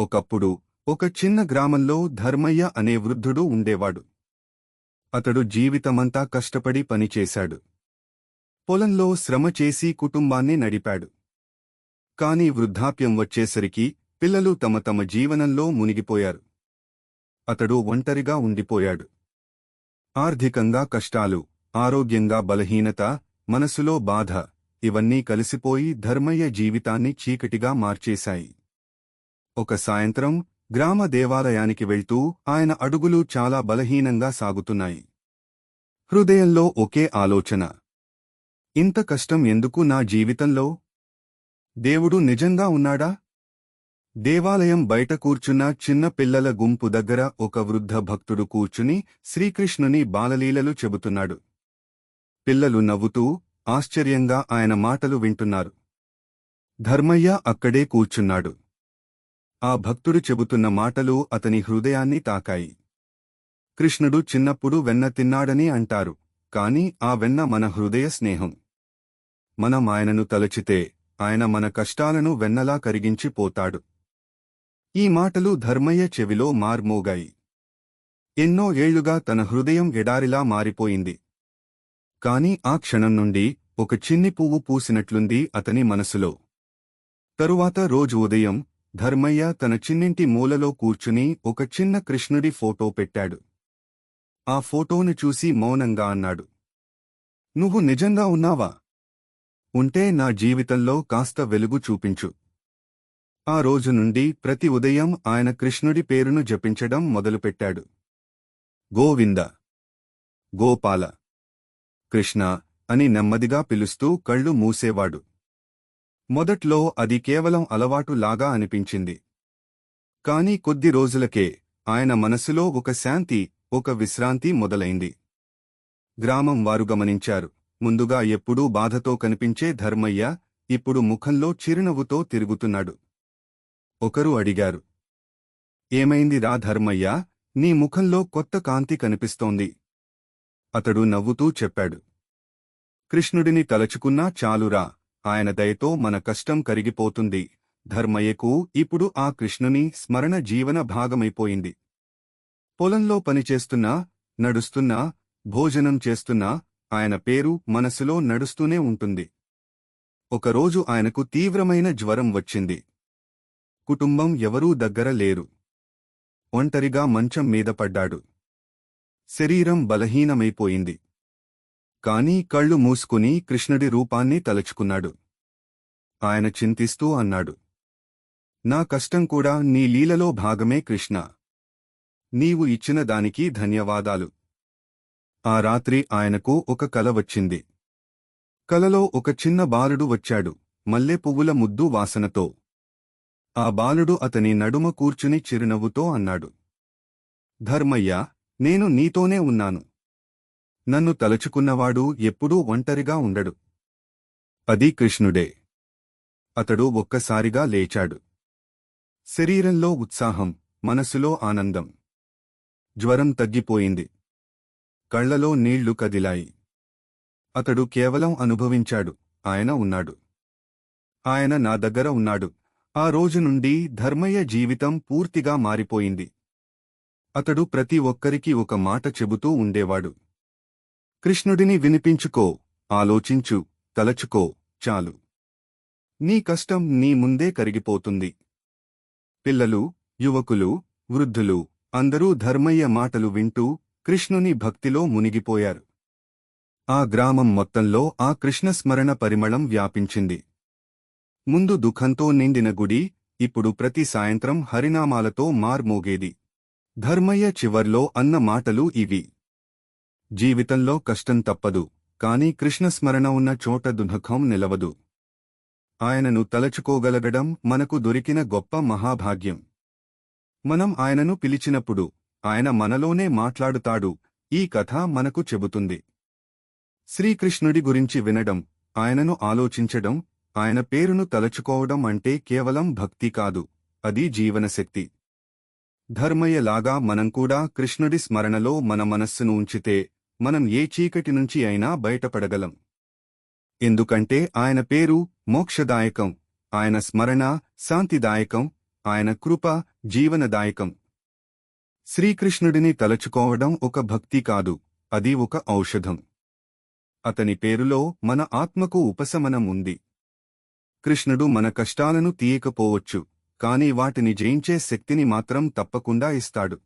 ఒకప్పుడు ఒక చిన్న గ్రామంలో ధర్మయ్య అనే వృద్ధుడు ఉండేవాడు. అతడు జీవితమంతా కష్టపడి పనిచేశాడు. పొలంలో శ్రమ చేసి కుటుంబాన్ని నడిపాడు. కాని వృద్ధాప్యం వచ్చేసరికి పిల్లలు తమ తమ జీవనంలో మునిగిపోయారు. అతడు ఒంటరిగా ఉండిపోయాడు. ఆర్థికంగా కష్టాలు ఆరోగ్యంగా బలహీనత మనసులో బాధ ఇవన్నీ కలిసిపోయి ధర్మయ్య జీవితాన్ని చీకటిగా మార్చేశాయి. ఒక సాయంత్రం గ్రామ దేవాలయానికి వెళ్తూ ఆయన అడుగులు చాలా బలహీనంగా సాగుతున్నాయి. హృదయంలో ఒకే ఆలోచన. ఇంత కష్టం ఎందుకు నా జీవితంలో? దేవుడు నిజంగా ఉన్నాడా? దేవాలయం బయట కూర్చున్న చిన్న పిల్లల గుంపు దగ్గర ఒక వృద్ధ భక్తుడు కూర్చుని శ్రీకృష్ణుని బాలలీలలు చెబుతున్నాడు. పిల్లలు నవ్వుతూ ఆశ్చర్యంగా ఆయన మాటలు వింటున్నారు. ధర్మయ్య అక్కడే కూర్చున్నాడు. ఆ భక్తుడు చెబుతున్న మాటలు అతని హృదయాన్ని తాకాయి. కృష్ణుడు చిన్నప్పుడు వెన్న తిన్నాడని అంటారు కాని ఆ వెన్న మన హృదయ స్నేహం. మనం ఆయనను తలచితే ఆయన మన కష్టాలను వెన్నలా కరిగించి పోతాడు. ఈ మాటలు ధర్మయ్య చెవిలో మార్మోగాయి. ఎన్నో ఏళ్ళుగా తన హృదయం ఎడారిలా మారిపోయింది. కాని ఆ క్షణం నుండి ఒక చిన్ని పువ్వు పూసినట్లుంది అతని మనసులో. తరువాత రోజు ఉదయం ధర్మయ్య తన చిన్నింటి మూలలో కూర్చుని ఒక చిన్న కృష్ణుడి ఫోటో పెట్టాడు. ఆ ఫోటోను చూసి మౌనంగా అన్నాడు. నువ్వు నిజంగా ఉన్నావా? ఉంటే నా జీవితంలో కాస్త వెలుగు చూపించు ఆ రోజు నుండి ప్రతి ఉదయం ఆయన కృష్ణుడి పేరును జపించడం మొదలుపెట్టాడు. గోవింద. గోపాల. కృష్ణ అని నెమ్మదిగా పిలుస్తూ కళ్ళు మూసేవాడు. మొదట్లో అది కేవలం అలవాటు లాగా అనిపించింది. కాని కొద్ది రోజులకే ఆయన మనసులో ఒక శాంతి ఒక విశ్రాంతి మొదలైంది. గ్రామం వారు గమనించారు. ముందుగా ఎప్పుడూ బాధతో కనిపించే ధర్మయ్య ఇప్పుడు ముఖంలో చిరునవ్వుతో తిరుగుతున్నాడు. ఒకరు అడిగారు. ఏమైంది రా ధర్మయ్య నీ ముఖంలో కొత్త కాంతి కనిపిస్తోంది. అతడు నవ్వుతూ చెప్పాడు. కృష్ణుడిని తలచుకున్నా చాలురా ఆయన దయతో మన కష్టం కరిగిపోతుంది. ధర్మయ్యకు ఇప్పుడు ఆ కృష్ణుని స్మరణ జీవన భాగమైపోయింది. పొలంలో పనిచేస్తున్నా నడుస్తున్నా భోజనం చేస్తున్నా ఆయన పేరు మనసులో నడుస్తూనే ఉంటుంది. ఒకరోజు ఆయనకు తీవ్రమైన జ్వరం వచ్చింది. కుటుంబం ఎవరూ దగ్గర లేరు. ఒంటరిగా మంచం మీద పడ్డాడు. శరీరం బలహీనమైపోయింది. కాని కళ్ళు మూసుకుని కృష్ణుడి రూపాన్ని తలుచుకున్నాడు. ఆయన చింతిస్తూ అన్నాడు. నా కష్టం కూడా నీ లీలలో భాగమే కృష్ణ. నీవు ఇచ్చిన దానికి ధన్యవాదాలు. ఆ రాత్రి ఆయనకు ఒక కల వచ్చింది. కలలో ఒక చిన్న బాలుడు వచ్చాడు మల్లె పువ్వుల ముద్దు వాసనతో. ఆ బాలుడు అతని నడుమ కూర్చుని చిరునవ్వుతో అన్నాడు. ధర్మయ్య నేను నీతోనే ఉన్నాను. నన్ను తలుచుకున్నవాడు ఎప్పుడూ ఒంటరిగా ఉండడు. అది కృష్ణుడే. అతడు ఒక్కసారిగా లేచాడు. శరీరంలో ఉత్సాహం మనసులో ఆనందం. జ్వరం తగ్గిపోయింది. కళ్ళలో నీళ్ళు కదిలాయి. అతడు కేవలం అనుభవించాడు. ఆయన ఉన్నాడు. ఆయన నా దగ్గర ఉన్నాడు. ఆ రోజు నుండి ధర్మయ్య జీవితం పూర్తిగా మారిపోయింది. అతడు ప్రతి ఒక్కరికి ఒక మాట చెబుతూ ఉండేవాడు. కృష్ణుడిని వినిపించుకో ఆలోచించు తలచుకో చాలు. నీ కష్టం నీ ముందే కరిగిపోతుంది. పిల్లలు యువకులు వృద్ధులు అందరూ ధర్మయ్య మాటలు వింటూ కృష్ణుని భక్తిలో మునిగిపోయారు. ఆ గ్రామం మొత్తంలో ఆ కృష్ణస్మరణ పరిమళం వ్యాపించింది. ముందు దుఃఖంతో నిండిన గుడి ఇప్పుడు ప్రతి సాయంత్రం హరినామాలతో మార్మోగేది. ధర్మయ్య చివర్లో అన్న మాటలు ఇవి. జీవితంలో కష్టం తప్పదు కాని కృష్ణస్మరణ ఉన్న చోట దుఃఖం నిలవదు. ఆయనను తలచుకోగలగడం మనకు దొరికిన గొప్ప మహాభాగ్యం. మనం ఆయనను పిలిచినప్పుడు ఆయన మనలోనే మాట్లాడుతాడు ఈ కథ మనకు చెబుతుంది. శ్రీకృష్ణుడి గురించి వినడం ఆయనను ఆలోచించడం ఆయన పేరును తలచుకోవడం అంటే కేవలం భక్తి కాదు అది జీవనశక్తి. ధర్మయ్యలాగా మనం కూడా కృష్ణుడి స్మరణలో మన మనస్సును ఉంచితే మనం ఏ చీకటి నుంచి అయినా బయటపడగలం. ఎందుకంటే ఆయన పేరు మోక్షదాయకం ఆయన స్మరణ శాంతిదాయకం ఆయన కృప జీవనదాయకం. శ్రీకృష్ణుడిని తలచుకోవడం ఒక భక్తి కాదు అది ఒక ఔషధం. అతని పేరులో మన ఆత్మకు ఉపశమనం ఉంది. కృష్ణుడు మన కష్టాలను తీయకపోవచ్చు కాని వాటిని జయించే శక్తిని మాత్రం తప్పకుండా ఇస్తాడు.